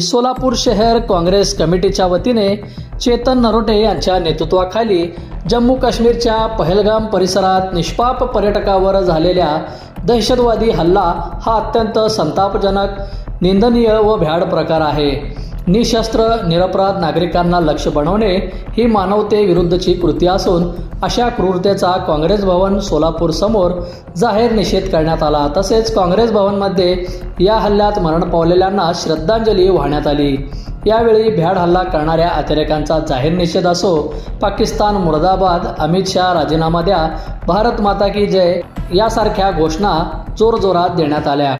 सोलापूर शहर काँग्रेस कमिटीच्या वतीने चेतन नरोटे यांच्या नेतृत्वाखाली जम्मू काश्मीरच्या पहलगाम परिसरात निष्पाप पर्यटकावर झालेल्या दहशतवादी हल्ला हा अत्यंत संतापजनक निंदनीय व भ्याड प्रकार आहे. निशस्त्र निरपराध नागरिकांना लक्ष बनवणे ही मानवतेविरुद्धची कृती असून अशा क्रूरतेचा काँग्रेस भवन सोलापूर समोर जाहीर निषेध करण्यात आला. तसेच काँग्रेस भवनमध्ये या हल्ल्यात मरण पावलेल्यांना श्रद्धांजली वाहण्यात आली. यावेळी भ्याड हल्ला करणाऱ्या अतिरेकांचा जाहीर निषेध असो पाकिस्तान मुर्दाबाद अमित शहा राजीनामा द्या भारत माता की जय यासारख्या घोषणा जोरजोरात देण्यात आल्या.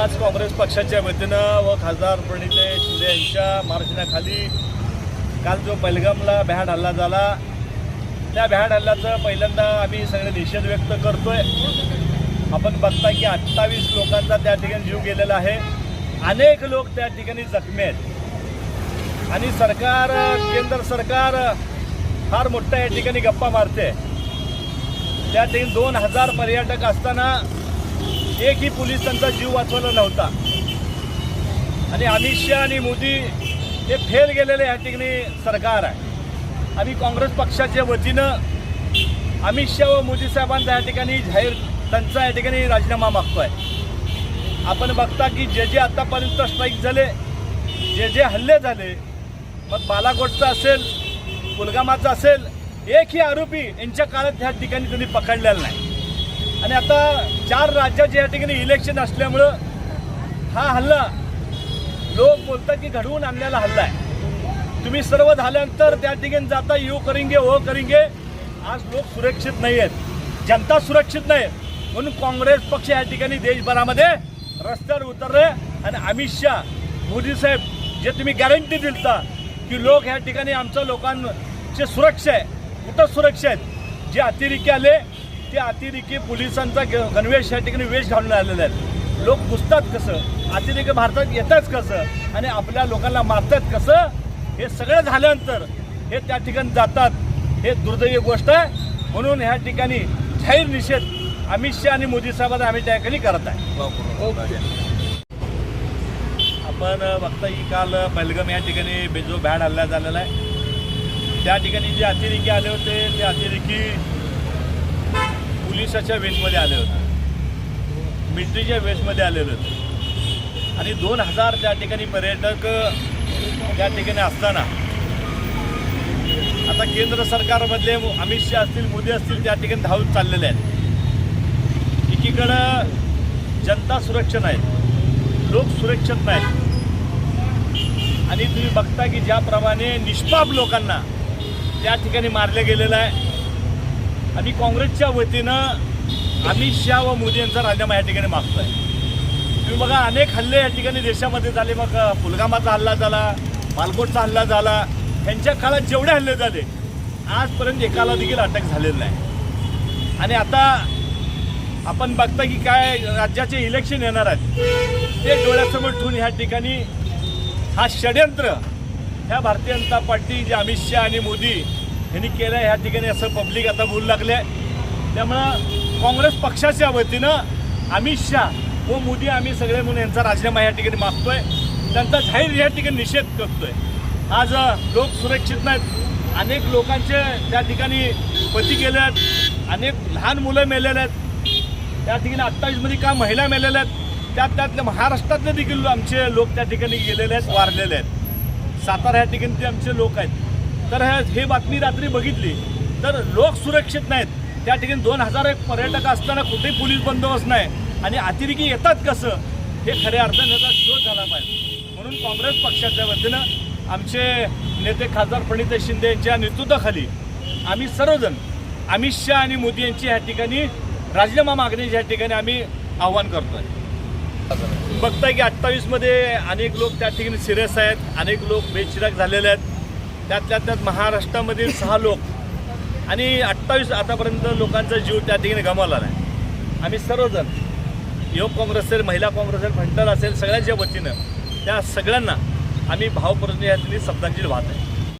आज काँग्रेस पक्षाच्या वतीनं व खासदार प्रणिते शिंदे यांच्या मार्गदर्शनाखाली काल जो पहलगामला भ्याड हल्ला झाला त्या भ्याड हल्ल्याचं पहिल्यांदा आम्ही सगळे निषेध व्यक्त करतोय. आपण बघता की अठ्ठावीस लोकांचा त्या ठिकाणी जीव गेलेला आहे. अनेक लोक त्या ठिकाणी जखमी आहेत. आणि सरकार केंद्र सरकार फार मोठ्या या ठिकाणी गप्पा मारते. त्या ठिकाणी दोन हजार पर्यटक असताना एकही पोलीस त्यांचा जीव वाचवला नव्हता. आणि अमित शहा आणि मोदी हे फेल गेलेले या ठिकाणी सरकार आहे. आम्ही काँग्रेस पक्षाच्या वतीनं अमित शहा व मोदी साहेबांचा या ठिकाणी जाहीर त्यांचा या ठिकाणी राजीनामा मागतो आहे आपण बघता की जे जे आत्तापर्यंत स्ट्राईक झाले जे जे हल्ले झाले मग बालाकोटचा असेल पुलगामाचा असेल एकही आरोपी यांच्या काळात ह्या ठिकाणी त्यांनी पकडलेला नाही. आणि आता चार राज्याचे या ठिकाणी इलेक्शन असल्यामुळं हा हल्ला लोक बोलतात की घडवून आणलेला हल्ला आहे. तुम्ही सर्व झाल्यानंतर त्या ठिकाणी जाता यू करेंगे ओ करेंगे. आज लोक सुरक्षित नाही आहेत जनता सुरक्षित नाही म्हणून काँग्रेस पक्ष या ठिकाणी देशभरामध्ये रस्त्यावर उतरले आणि अमित शहा मोदी साहेब जे तुम्ही गॅरंटी दिलता की लोक ह्या ठिकाणी आमच्या लोकांची सुरक्षा आहे. कुठं सुरक्षा आहेत? जे अतिरेकी आले ते अतिरेकी पोलिसांचा ग- गणवेश या ठिकाणी वेश घालून आलेले आहेत. लोक पुसतात कसं? अतिरेकी भारतात येतात कसं? आणि आपल्या लोकांना मारतात कसं? हे सगळं झाल्यानंतर हे त्या ठिकाणी जातात. हे दुर्दैवी गोष्ट आहे. म्हणून ह्या ठिकाणी जाहीर निषेध अमित शहा आणि मोदी साहेबांना आम्ही त्या ठिकाणी करत आहे. आपण बघता की काल पहलगाम या ठिकाणी बेजो भॅड हल्ला झालेला आहे. त्या ठिकाणी जे अतिरेकी आले होते ते अतिरेकी पोलिसाच्या वेशमध्ये आले होते. मिलिटरीच्या वेशमध्ये आलेले होते. आणि दोन हजार त्या ठिकाणी पर्यटक त्या ठिकाणी असताना आता केंद्र सरकारमधले अमित शहा असतील मोदी असतील त्या ठिकाणी धावत चाललेले आहेत. एकीकडं जनता सुरक्षित आहेत लोक सुरक्षित नाहीत. आणि तुम्ही बघता की ज्याप्रमाणे निष्पाप लोकांना त्या ठिकाणी मारलं गेलेलं आहे आम्ही काँग्रेसच्या वतीनं अमित शहा व मोदी यांचा राजीनामा या ठिकाणी मागतोय. तुम्ही बघा अनेक हल्ले या ठिकाणी देशामध्ये झाले. मग पुलगामाचा हल्ला झाला मालकोटचा हल्ला झाला. यांच्या काळात जेवढे हल्ले झाले आजपर्यंत एकाला देखील अटक झालेलं नाही. आणि आता आपण बघता की काय राज्याचे इलेक्शन येणार आहेत. ते डोळ्यासमोर ठेवून ह्या ठिकाणी हा षडयंत्र ह्या भारतीय जनता पार्टी जे अमित शहा आणि मोदी यांनी केलं ह्या ठिकाणी असं पब्लिक आता बोलू लागले त्यामुळं काँग्रेस पक्षाच्या वतीनं अमित शहा व मोदी आम्ही सगळे म्हणून यांचा राजीनामा या ठिकाणी मागतोय. त्यांचा जाहीर या ठिकाणी निषेध करतोय. आज लोक सुरक्षित नाहीत. अनेक लोकांचे त्या ठिकाणी पती गेले आहेत अनेक लहान मुलं मेलेले आहेत. त्या ठिकाणी अठ्ठावीसमध्ये का महिला मेलेल्या आहेत? त्यात त्यातले महाराष्ट्रातले देखील आमचे लोक त्या ठिकाणी गेलेले आहेत वारलेले आहेत. सातारा ह्या ठिकाणी ते आमचे लोक आहेत. तर हे हे बातमी रात्री बघितली. तर लोक सुरक्षित नाहीत. त्या ठिकाणी दोन हजार एक पर्यटक असताना कुठेही पोलीस बंदोबस्त नाही. आणि अतिरेकी येतात कसं? हे खऱ्या अर्थाने याचा शोध झाला पाहिजे. म्हणून काँग्रेस पक्षाच्या वतीनं आमचे नेते खासदार प्रणित शिंदे यांच्या नेतृत्वाखाली आम्ही सर्वजण अमित शहा आणि मोदी यांची ह्या ठिकाणी राजीनामा मागण्याची ह्या ठिकाणी आम्ही आव्हान आहे बघताय की अठ्ठावीसमध्ये अनेक लोक त्या ठिकाणी सिरियस आहेत. अनेक लोक बेचिराग झालेले आहेत. त्यातल्या त्यात महाराष्ट्रामधील सहा लोक आणि अठ्ठावीस आतापर्यंत लोकांचा जीव त्या ठिकाणी गमावला आहे आम्ही सर्वजण युवक काँग्रेस असेल महिला काँग्रेस असेल फंटर असेल सगळ्यांच्या वतीनं त्या सगळ्यांना आम्ही भावपूर्ण या ठिकाणी वाहत आहे.